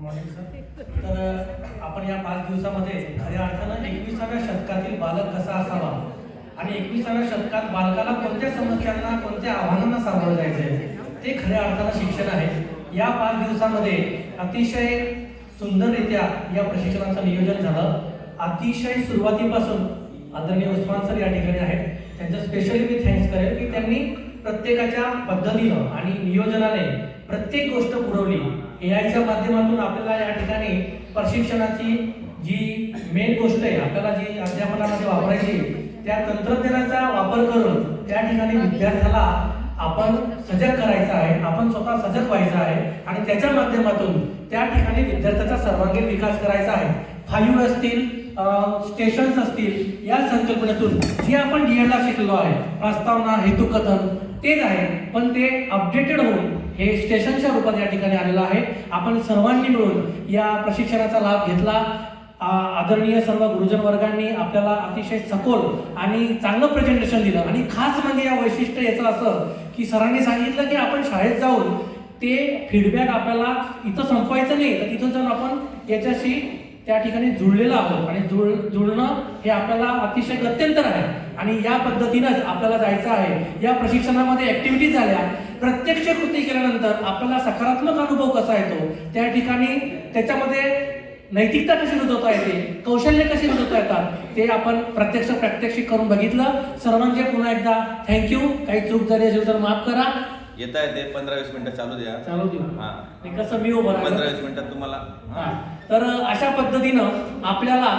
Morning sir तर आपण या पाच दिवसामध्ये खऱ्या अर्थानं एकविसाव्या शतकातील बालक कसा असावा आणि एकविसाव्या शतकात बालकाला कोणत्या समस्यांना कोणत्या आव्हानांना सामोरं जायचं आहे ते खऱ्या अर्थानं शिक्षण आहे. या पाच दिवसामध्ये अतिशय सुंदररित्या या प्रशिक्षणाचं नियोजन झालं. अतिशय सुरुवातीपासून आदरणीय उस्मान सर या ठिकाणी आहेत. त्यांचं स्पेशली मी थँक्स करेल की त्यांनी प्रत्येकाच्या पद्धतीनं आणि नियोजनाने प्रत्येक गोष्ट पुरवली. ए आयच्या माध्यमातून आपल्याला या ठिकाणी प्रशिक्षणाची जी मेन गोष्ट आहे आपल्याला जी अध्यापनामध्ये वापरायची त्या तंत्रज्ञानाचा वापर करून त्या ठिकाणी विद्यार्थ्याला आपण सजग करायचा आहे आपण स्वतः सजग व्हायचं आहे आणि त्याच्या माध्यमातून त्या ठिकाणी विद्यार्थ्याचा सर्वांगीण विकास करायचा आहे. फाईव्ह असतील स्टेशन्स असतील या संकल्पनेतून जे आपण डीएडला शिकलो आहे प्रस्तावना हेतुकथन तेच आहे. पण ते अपडेटेड होऊन हे स्टेशनच्या रूपात या ठिकाणी आलेलं आहे. आपण सर्वांनी मिळून या प्रशिक्षणाचा लाभ घेतला. आदरणीय सर्व गुरुजन वर्गांनी आपल्याला अतिशय सखोल आणि चांगलं प्रेझेंटेशन दिलं. आणि खास म्हणजे या वैशिष्ट्य याचं असं की सरांनी सांगितलं की आपण शाळेत जाऊन ते फीडबॅक आपल्याला इथं संपवायचं नाही. तर तिथं जाऊन आपण याच्याशी त्या ठिकाणी जुळलेलं आहोत. आणि जुळ जुळणं हे आपल्याला अतिशय गत्यंतर आहे. आणि या पद्धतीनंच आपल्याला जायचं आहे. या प्रशिक्षणामध्ये ऍक्टिव्हिटीज झाल्या. प्रत्यक्ष कृती केल्यानंतर आपल्याला सकारात्मक अनुभव कसा येतो? त्या ठिकाणी त्याच्यामध्ये नैतिकता कशी रुजवता येते? कौशल्य कशी रुजवता येतात? ते आपण प्रत्यक्ष प्रात्यक्षिक करून बघितलं. सर्वांचे पुन्हा एकदा थँक्यू काही चूक झाली असेल तर माफ करा. येता येते पंधरा वीस मिनिटं चालू द्या चालू देऊ हा. हे कसं मी उभं पंधरा राहिलो. वीस मिनिटात तुम्हाला हा. हा. तर अशा पद्धतीनं आपल्याला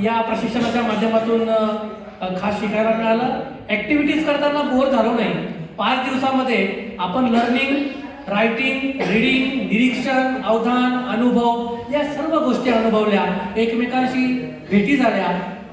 या प्रशिक्षणाच्या माध्यमातून अ, खास शिकायला मिळालं ऍक्टिव्हिटीज करताना बोर झालो नाही पाच दिवसामध्ये आपण लर्निंग रायटिंग रीडिंग निरीक्षण अवधान अनुभव या सर्व गोष्टी अनुभवल्या एकमेकांशी भेटी झाल्या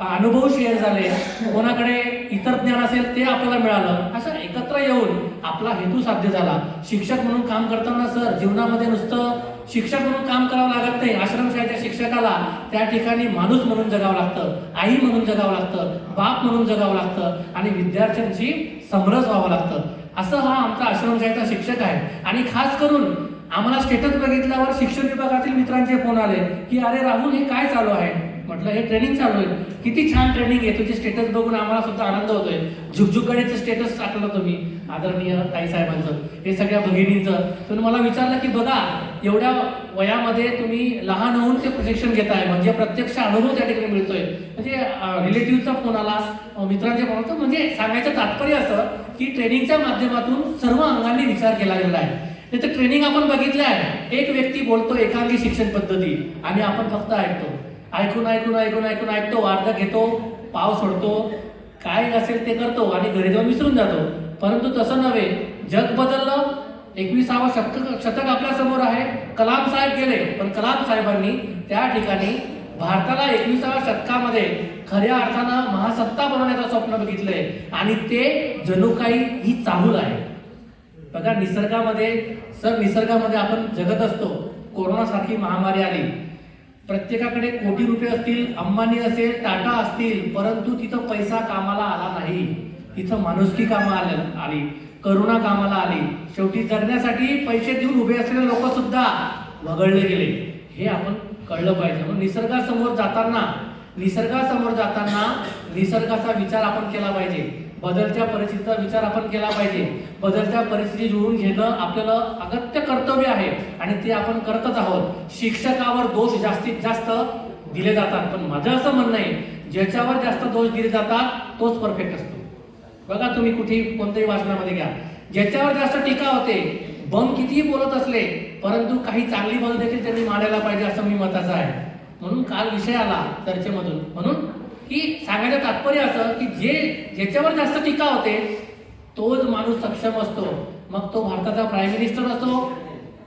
अनुभव शेअर झाले कोणाकडे इतर ज्ञान असेल ते आपल्याला मिळालं असं एकत्र येऊन आपला हेतू साध्य झाला. शिक्षक म्हणून काम करताना सर जीवनामध्ये नुसतं शिक्षक म्हणून काम करावं लागत नाही. आश्रमशाळेच्या शिक्षकाला त्या ठिकाणी माणूस म्हणून जगावं लागतं आई म्हणून जगावं लागतं बाप म्हणून जगावं लागतं आणि विद्यार्थ्यांची समरस व्हावं लागतं. असं हा आमचा आश्रमशाळेचा शिक्षक आहे. आणि खास करून आम्हाला स्टेटस बघितल्यावर शिक्षण विभागातील मित्रांचे फोन आले की अरे राहुल हे काय चालू आहे? म्हटलं हे ट्रेनिंग चालू आहे. किती छान ट्रेनिंग आहे. तुझे स्टेटस बघून आम्हाला सुद्धा आनंद होतोय. झुकझुक स्टेटस टाकलं तुम्ही आदरणीय ताई साहेबांचं हे सगळ्या भगिनींचं. तुम्ही मला विचारलं की बघा एवढ्या वयामध्ये तुम्ही लहान होऊन ते प्रशिक्षण घेताय. म्हणजे प्रत्यक्ष अनुभव त्या ठिकाणी मिळतोय. म्हणजे रिलेटिव्हचा फोन आला मित्रांच्या फोन आला. म्हणजे सांगायचं तात्पर्य असं की ट्रेनिंगच्या माध्यमातून सर्व अंगांनी विचार केला गेला आहे. नाही तर ट्रेनिंग आपण बघितलं आहे. एक व्यक्ती बोलतो एकांगी शिक्षण पद्धती आणि आपण फक्त ऐकतो. ऐकून ऐकून ऐकून ऐकून ऐकतो अर्धा घेतो पाव सोडतो काय असेल ते करतो आणि घरी जाऊन विसरून जातो. परंतु तसं नव्हे जग बदललं एकविसावं शतक शतक आपल्यासमोर आहे. कलाम साहेब गेले पण कलाम साहेबांनी त्या ठिकाणी भारताला एकविसाव्या शतकामध्ये खऱ्या अर्थानं महासत्ता बनवण्याचं स्वप्न बघितलंय. आणि ते जणू काही ही चाहूल आहे. बघा निसर्गामध्ये सर निसर्गामध्ये आपण जगत असतो. कोरोनासारखी महामारी आली. प्रत्येकाकडे कोटी रुपये असतील अंबानी असेल टाटा असतील परंतु तिथं पैसा कामाला आला नाही. तिथं माणुसकी कामा आल्या आली. करुणा कामाला आली. शेवटी जगण्यासाठी पैसे देऊन उभे असलेले लोक सुद्धा वगळले गेले. हे आपण कळलं पाहिजे. म्हणून निसर्गासमोर जाताना निसर्गासमोर जाताना निसर्गाचा विचार आपण केला पाहिजे. बदलत्या परिस्थितीचा विचार आपण केला पाहिजे. बदलत्या परिस्थिती जुळून घेणं आपल्याला अगत्य कर्तव्य आहे आणि ते आपण करतच आहोत. शिक्षकावर दोष जास्तीत जास्त दिले जातात. पण माझं असं म्हणणं आहे ज्याच्यावर जास्त दोष दिले जातात तोच परफेक्ट असतो. बघा तुम्ही कुठेही कोणत्याही वाचनामध्ये घ्या. ज्याच्यावर जास्त टीका होते बम कितीही बोलत असले परंतु काही चांगली बाजू देखील त्यांनी मांडायला पाहिजे असं मी मताचं आहे. म्हणून काल विषय आला चर्चेमधून. म्हणून की सांगायचं तात्पर्य असं की जे ज्याच्यावर जास्त टीका होते तोच माणूस सक्षम असतो. मग तो भारताचा प्राईम मिनिस्टर असो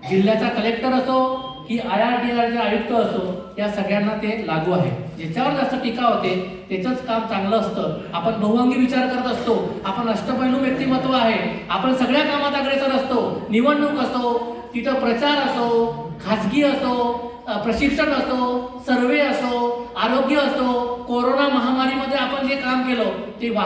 जिल्ह्याचा कलेक्टर असो की आय आर टी आरचे आयुक्त असो या सगळ्यांना ते लागू आहे. ज्याच्यावर जास्त टीका होते त्याचंच काम चांगलं असतं. आपण बहुअंगी विचार करत असतो आपण अष्टपैलू व्यक्तिमत्व आहे आपण सगळ्या कामात अग्रेसर असतो निवडणूक असो तिथं प्रचार असो खाजगी असो प्रशिक्षण असो सर्वे असो आरोग्य असो कोरोना महामारीमध्ये आपण जे काम केलं ते वा